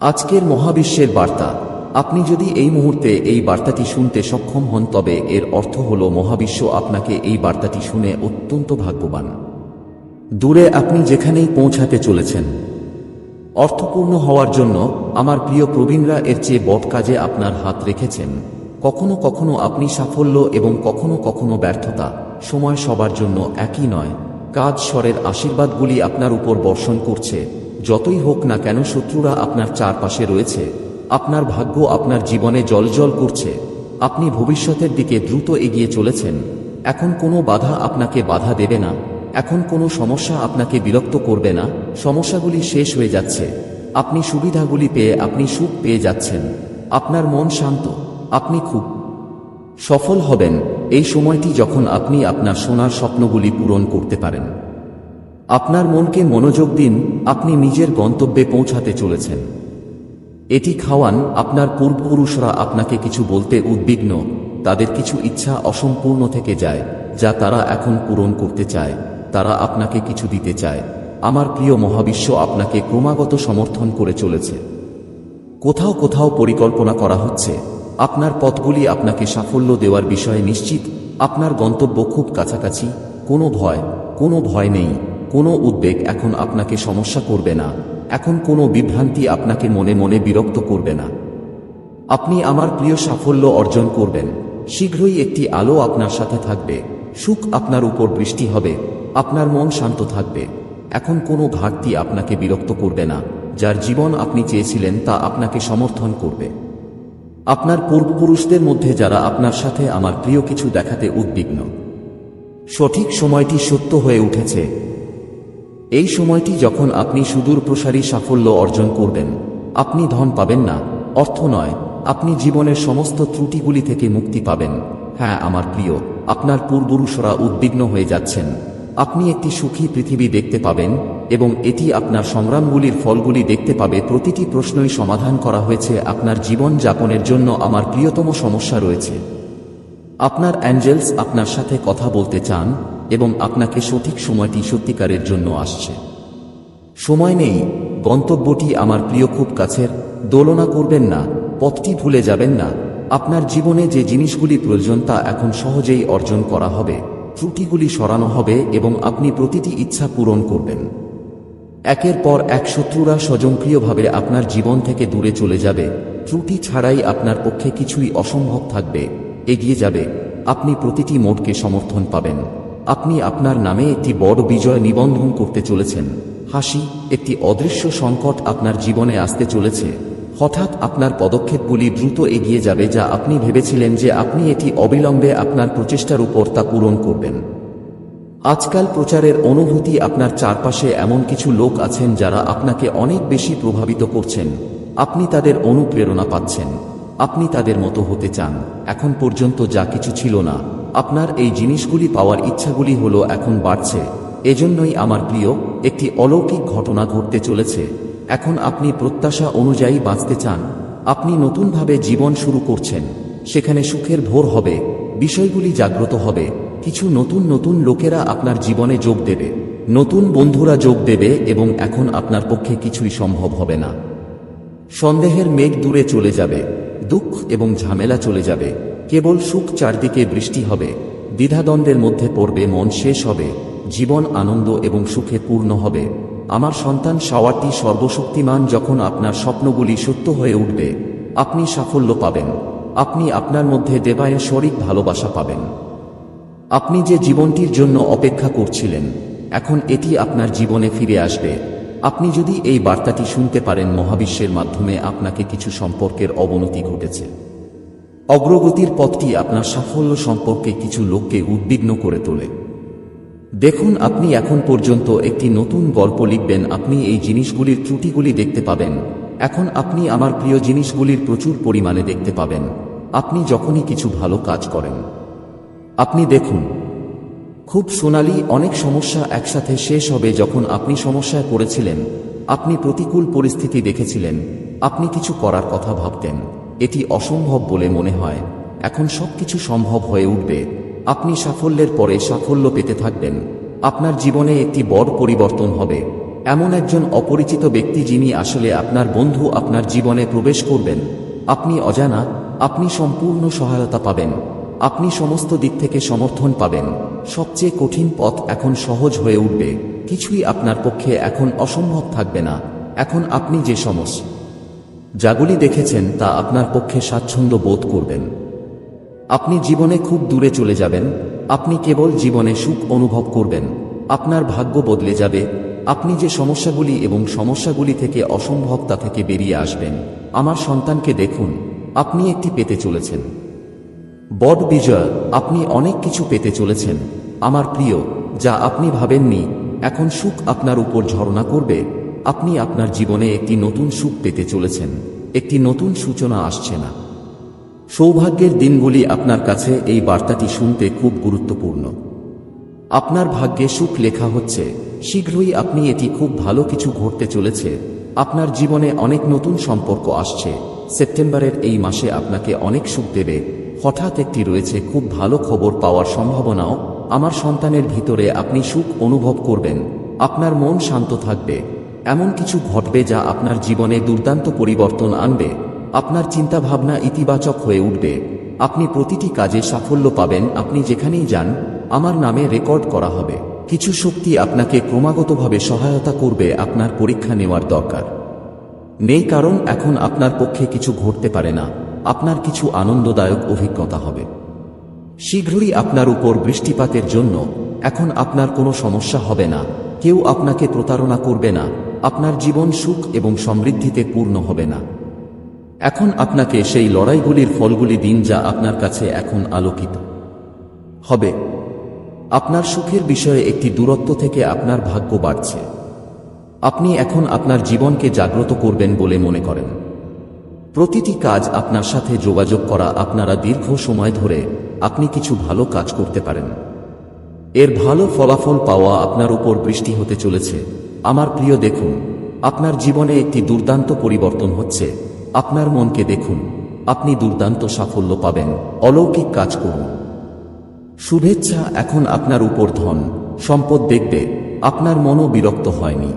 আজকের মহাবিশ্বের বার্তা। আপনি যদি এই মুহূর্তে এই বার্তাটি শুনতে সক্ষম হন, তবে এর অর্থ হল মহাবিশ্ব আপনাকে এই বার্তাটি শুনে অত্যন্ত ভাগ্যবান। দূরে আপনি যেখানেই পৌঁছাতে চলেছেন, অর্থপূর্ণ হওয়ার জন্য আমার প্রিয় প্রবীণরা এর চেয়ে বট কাজে আপনার হাত রেখেছেন। কখনো কখনো আপনি সাফল্য এবং কখনো কখনো ব্যর্থতা সময় সবার জন্য একই নয়। কাজ স্বরের আশীর্বাদগুলি আপনার উপর বর্ষণ করছে। যতই হোক না কেন শত্রুরা আপনার চারপাশে রয়েছে, আপনার ভাগ্য আপনার জীবনে জলজল করছে, আপনি ভবিষ্যতের দিকে দ্রুত এগিয়ে চলেছেন, এখন কোনো বাধা আপনাকে বাধা দেবে না, এখন কোনো সমস্যা আপনাকে বিরক্ত করবে না, সমস্যাগুলি শেষ হয়ে যাচ্ছে, আপনি সুবিধাগুলি পেয়ে আপনি সুখ পেয়ে যাচ্ছেন, আপনার মন শান্ত, আপনি খুব সফল হবেন, এই সময়টি যখন আপনি আপনার সোনার স্বপ্নগুলি পূরণ করতে পারেন। আপনার মনকে মনোযোগ দিন, আপনি নিজের গন্তব্যে পৌঁছাতে চলেছেন। এটি খাওয়ান, আপনার পূর্বপুরুষরা আপনাকে কিছু বলতে উদ্বিগ্ন, তাদের কিছু ইচ্ছা অসম্পূর্ণ থেকে যায়, যা তারা এখন পূরণ করতে চায়, তারা আপনাকে কিছু দিতে চায়। আমার প্রিয় মহাবিশ্ব আপনাকে ক্রমাগত সমর্থন করে চলেছে। কোথাও কোথাও পরিকল্পনা করা হচ্ছে, আপনার পথগুলি আপনাকে সাফল্য দেওয়ার বিষয়ে নিশ্চিত, আপনার গন্তব্য খুব কাছাকাছি, কোনো ভয় কোনো ভয় নেই। কোনো উদ্বেগ এখন আপনাকে সমস্যা করবে না। এখন কোনো বিভ্রান্তি আপনাকে মনে মনে বিরক্ত করবে না। আপনি আমার প্রিয় সাফল্য অর্জন করবেন। শীঘ্রই একটি আলো আপনার সাথে থাকবে। সুখ আপনার উপর বৃষ্টি হবে। আপনার মন শান্ত থাকবে। এখন কোনো ঘাটতি আপনাকে বিরক্ত করবে না। যার জীবন আপনি চেয়েছিলেন তা আপনাকে সমর্থন করবে। আপনার পূর্বপুরুষদের মধ্যে যারা আপনার সাথে আমার প্রিয় কিছু দেখাতে উদ্বিগ্ন। সঠিক সময়টি সত্য হয়ে উঠেছে। এই সময়টি যখন আপনি সুদূর প্রসারী সাফল্য অর্জন করবেন, আপনি ধন পাবেন না। অর্থ নয়, আপনি জীবনের সমস্ত ত্রুটিগুলি থেকে মুক্তি পাবেন। হ্যাঁ আমার প্রিয়, আপনার পূর্বপুরুষরা উদ্বিগ্ন হয়ে যাচ্ছেন। আপনি একটি সুখী পৃথিবী দেখতে পাবেন এবং এটি আপনার সংগ্রামগুলির ফলগুলি দেখতে পাবে। প্রতিটি প্রশ্নই সমাধান করা হয়েছে। আপনার জীবন যাপনের জন্য আমার প্রিয়তম সমস্যা রয়েছে। আপনার অ্যাঞ্জেলস আপনার সাথে কথা বলতে চান এবং আপনাকে সঠিক সময়টি সত্যিকারের জন্য আসছে। সময় নেই, গন্তব্যটি আমার প্রিয় খুব কাছের, দোলনা করবেন না, পথটি ভুলে যাবেন না। আপনার জীবনে যে জিনিসগুলি প্রয়োজন তা এখন সহজেই অর্জন করা হবে, ত্রুটিগুলি সরানো হবে এবং আপনি প্রতিটি ইচ্ছা পূরণ করবেন। একের পর এক শত্রুরা স্বজনক্রিয়ভাবে আপনার জীবন থেকে দূরে চলে যাবে। ত্রুটি ছাড়াই আপনার পক্ষে কিছুই অসম্ভব থাকবে, এগিয়ে যাবে। আপনি প্রতিটি মোটকে সমর্থন পাবেন। আপনি আপনার নামে একটি বড় বিজয় নিবন্ধন করতে চলেছেন। হাসি, একটি অদৃশ্য সংকট আপনার জীবনে আসতে চলেছে। হঠাৎ আপনার পদক্ষেপগুলি দ্রুত এগিয়ে যাবে যা আপনি ভেবেছিলেন যে আপনি এটি অবিলম্বে আপনার প্রচেষ্টার উপর তা পূরণ করবেন। আজকাল প্রচারের অনুভূতি আপনার চারপাশে এমন কিছু লোক আছেন যারা আপনাকে অনেক বেশি প্রভাবিত করছেন। আপনি তাদের অনুপ্রেরণা পাচ্ছেন। আপনি তাদের মতো হতে চান। এখন পর্যন্ত যা কিছু ছিল না। আপনার এই জিনিসগুলি পাওয়ার ইচ্ছাগুলি হলো এখন বাড়ছে। এজন্যই আমার প্রিয়, একটি অলৌকিক ঘটনা ঘটতে চলেছে। এখন আপনি প্রত্যাশা অনুযায়ী বাঁচতে চান। আপনি নতুনভাবে জীবন শুরু করছেন। সেখানে সুখের ভোর হবে। বিষয়গুলি জাগ্রত হবে। কিছু নতুন নতুন লোকেরা আপনার জীবনে যোগ দেবে। নতুন বন্ধুরা যোগ দেবে এবং এখন আপনার পক্ষে কিছুই সম্ভব হবে না। সন্দেহের মেঘ দূরে চলে যাবে। দুঃখ এবং ঝামেলা চলে যাবে। কেবল সুখ চারদিকে বৃষ্টি হবে, দ্বিধাদ্বন্দ্বের মধ্যে পড়বে, মন শেষ হবে, জীবন আনন্দ এবং সুখে পূর্ণ হবে। আমার সন্তান সাওয়ারটি সর্বশক্তিমান যখন আপনার স্বপ্নগুলি সত্য হয়ে উঠবে, আপনি সাফল্য পাবেন, আপনি আপনার মধ্যে দেবায়ের শরিক ভালোবাসা পাবেন। আপনি যে জীবনটির জন্য অপেক্ষা করছিলেন, এখন এটি আপনার জীবনে ফিরে আসবে। আপনি যদি এই বার্তাটি শুনতে পারেন, মহাবিশ্বের মাধ্যমে আপনাকে কিছু সম্পর্কের অবনতি ঘটেছে। অগ্রগতির পথটি আপনার সাফল্য সম্পর্কে কিছু লোককে উদ্বিগ্ন করে তোলে। দেখুন, আপনি এখন পর্যন্ত একটি নতুন গল্প লিখবেন, আপনি এই জিনিসগুলির ত্রুটিগুলি দেখতে পাবেন। এখন আপনি আমার প্রিয় জিনিসগুলির প্রচুর পরিমাণে দেখতে পাবেন। আপনি যখনই কিছু ভালো কাজ করেন। আপনি দেখুন, খুব সোনালি অনেক সমস্যা একসাথে শেষ হবে যখন আপনি সমস্যায় পড়েছিলেন। আপনি প্রতিকূল পরিস্থিতি দেখেছিলেন। আপনি কিছু করার কথা ভাবতেন। এটি অসম্ভব বলে মনে হয়। এখন সবকিছু সম্ভব হয়ে উঠবে। আপনি সাফল্যের পরে সাফল্য পেতে থাকবেন। আপনার জীবনে একটি বড় পরিবর্তন হবে। এমন একজন অপরিচিত ব্যক্তি যিনি আসলে আপনার বন্ধু আপনার জীবনে প্রবেশ করবেন। আপনি অজানা, আপনি সম্পূর্ণ সহায়তা পাবেন। আপনি সমস্ত দিক থেকে সমর্থন পাবেন। সবচেয়ে কঠিন পথ এখন সহজ হয়ে উঠবে। কিছুই আপনার পক্ষে এখন অসম্ভব থাকবে না। এখন আপনি যে সমস্যা যাগুলি দেখেছেন তা আপনার পক্ষে স্বাচ্ছন্দ্য বোধ করবেন। আপনি জীবনে খুব দূরে চলে যাবেন, আপনি কেবল জীবনে সুখ অনুভব করবেন, আপনার ভাগ্য বদলে যাবে, আপনি যে সমস্যাগুলি এবং সমস্যাগুলি থেকে অসম্ভবতা থেকে বেরিয়ে আসবেন। আমার সন্তানকে দেখুন, আপনি একটি পেতে চলেছেন। বড বিজয়, আপনি অনেক কিছু পেতে চলেছেন। আমার প্রিয়, যা আপনি ভাবেননি, এখন সুখ আপনার উপর ঝরনা করবে। আপনি আপনার জীবনে একটি নতুন সুখ পেতে চলেছেন। একটি নতুন সূচনা আসছে না। সৌভাগ্যের দিনগুলি আপনার কাছে এই বার্তাটি শুনতে খুব গুরুত্বপূর্ণ। আপনার ভাগ্যে সুখ লেখা হচ্ছে। শীঘ্রই আপনি এটি খুব ভালো কিছু ঘটতে চলেছে। আপনার জীবনে অনেক নতুন সম্পর্ক আসছে। সেপ্টেম্বরের এই মাসে আপনাকে অনেক সুখ দেবে। হঠাৎ একটি রয়েছে খুব ভালো খবর পাওয়ার সম্ভাবনাও। আমার সন্তানের ভিতরে আপনি সুখ অনুভব করবেন। আপনার মন শান্ত থাকবে। এমন কিছু ঘটবে যা আপনার জীবনে দুর্দান্ত পরিবর্তন আনবে। আপনার চিন্তাভাবনা ইতিবাচক হয়ে উঠবে। আপনি প্রতিটি কাজে সাফল্য পাবেন। আপনি যেখানেই যান, আমার নামে রেকর্ড করা হবে। কিছু শক্তি আপনাকে ক্রমাগতভাবে সহায়তা করবে আপনার পরীক্ষা নেওয়ার দরকার। নেই কারণ এখন আপনার পক্ষে কিছু ঘটতে পারে না। আপনার কিছু আনন্দদায়ক অভিজ্ঞতা হবে। শীঘ্রই আপনার উপর বৃষ্টিপাতের জন্য এখন আপনার কোনো সমস্যা হবে না। কেউ আপনাকে প্রতারণা করবে না, আপনার জীবন সুখ এবং সমৃদ্ধিতে পূর্ণ হবে না। এখন আপনাকে সেই লড়াইগুলির ফলগুলি দিন যা আপনার কাছে এখন আলোকিত। হবে, আপনার সুখের বিষয়ে একটি দূরত্ব থেকে আপনার ভাগ্য বাড়ছে। আপনি এখন আপনার জীবনকে জাগ্রত করবেন বলে মনে করেন। প্রতিটি কাজ আপনার সাথে যোগাযোগ করা আপনারা দীর্ঘ সময় ধরে আপনি কিছু ভালো কাজ করতে পারেন। এর ভালো ফলাফল পাওয়া আপনার উপর বৃষ্টি হতে চলেছে। আমার প্রিয়, দেখুন, আপনার জীবনে একটি দুর্দান্ত পরিবর্তন হচ্ছে। আপনার মনকে দেখুন, আপনি দুর্দান্ত সাফল্য পাবেন। অলৌকিক কাজ করুন। শুভেচ্ছা, এখন আপনার উপর ধন, সম্পদ দেখবে, আপনার মনও বিরক্ত হয়নি।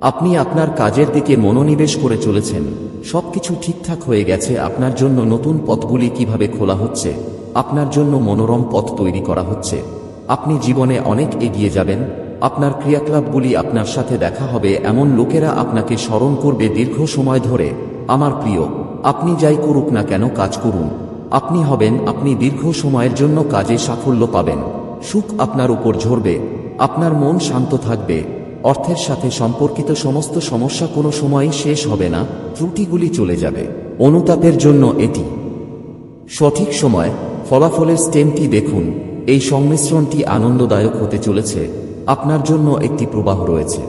আপনি আপনার কাজের দিকে মনোনিবেশ করে চলেছেন। সবকিছু ঠিকঠাক হয়ে গেছে। আপনার জন্য নতুন পথগুলি কীভাবে খোলা হচ্ছে? আপনার জন্য মনোরম পথ তৈরি করা হচ্ছে। আপনি জীবনে অনেক এগিয়ে যাবেন, আপনার ক্রিয়াকলাপগুলি আপনার সাথে দেখা হবে, এমন লোকেরা আপনাকে স্মরণ করবে দীর্ঘ সময় ধরে। আমার প্রিয়, আপনি যাই করুক না কেন কাজ করুন। আপনি হবেন, আপনি দীর্ঘ সময়ের জন্য কাজে সাফল্য পাবেন। সুখ আপনার উপর ঝরবে, আপনার মন শান্ত থাকবে। অর্থের সাথে সম্পর্কিত সমস্ত সমস্যা কোনো সময়ই শেষ হবে না, ত্রুটিগুলি চলে যাবে। অনুতাপের জন্য এটি। সঠিক সময়, ফলাফলের স্টেমটি দেখুন। এই সংমিশ্রণটি আনন্দদায়ক হতে চলেছে। আপনার জন্য একটি প্রবাহ রয়েছে।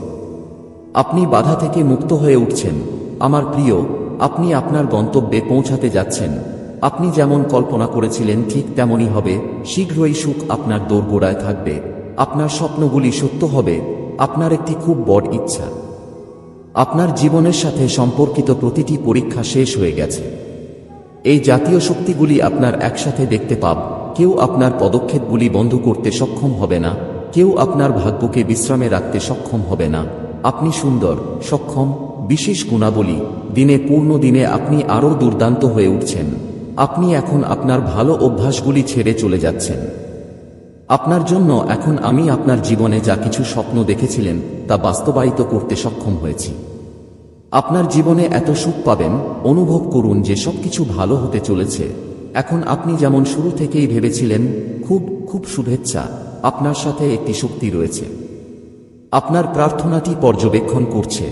আপনি বাধা থেকে মুক্ত হয়ে উঠছেন। আমার প্রিয়, আপনি আপনার গন্তব্যে পৌঁছাতে যাচ্ছেন। আপনি যেমন কল্পনা করেছিলেন ঠিক তেমনই হবে। শীঘ্রই সুখ আপনার দোরগোড়ায় থাকবে। আপনার স্বপ্নগুলি সত্য হবে। আপনার একটি খুব বড় ইচ্ছা। আপনার জীবনের সাথে সম্পর্কিত প্রতিটি পরীক্ষা শেষ হয়ে গেছে। এই জাতীয় শক্তিগুলি আপনার একসাথে দেখতে পাব। কেউ আপনার পদক্ষেপগুলি বন্ধ করতে সক্ষম হবে না, কেউ আপনার ভাগ্যকে বিশ্রামে রাখতে সক্ষম হবে না। আপনি সুন্দর, সক্ষম, বিশেষ গুণাবলী, দিনে পূর্ণ দিনে আপনি আরও দুর্দান্ত হয়ে উঠছেন। আপনি এখন আপনার ভালো অভ্যাসগুলি ছেড়ে চলে যাচ্ছেন। আপনার জন্য এখন আমি আপনার জীবনে যা কিছু স্বপ্ন দেখেছিলেন, তা বাস্তবায়িত করতে সক্ষম হয়েছি। আপনার জীবনে এত সুখ পাবেন, অনুভব করুন যে সবকিছু ভালো হতে চলেছে। এখন আপনি যেমন শুরু থেকেই ভেবেছিলেন, খুব খুব শুভেচ্ছা। আপনার সাথে একটি শক্তি রয়েছে। আপনার প্রার্থনাটি পর্যবেক্ষণ করছে।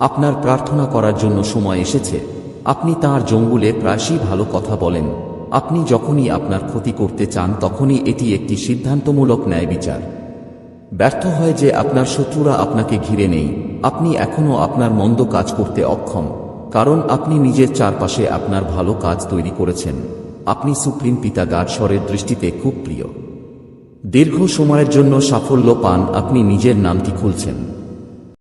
আপনার প্রার্থনা করার জন্য সময় এসেছে। আপনি তাঁর জঙ্গুলে প্রায়শই ভালো কথা বলেন। আপনি যখনই আপনার ক্ষতি করতে চান, তখনই এটি একটি সিদ্ধান্তমূলক ন্যায় বিচার। ব্যর্থ হয় যে আপনার শত্রুরা আপনাকে ঘিরে নেই। আপনি এখনও আপনার মন্দ কাজ করতে অক্ষম। কারণ আপনি নিজের চারপাশে আপনার ভালো কাজ তৈরি করেছেন। আপনি সুপ্রিম পিতা গাডস্বরের দৃষ্টিতে খুব প্রিয়। দীর্ঘ সময়ের জন্য সাফল্য পান আপনি নিজের নামটি খুলছেন।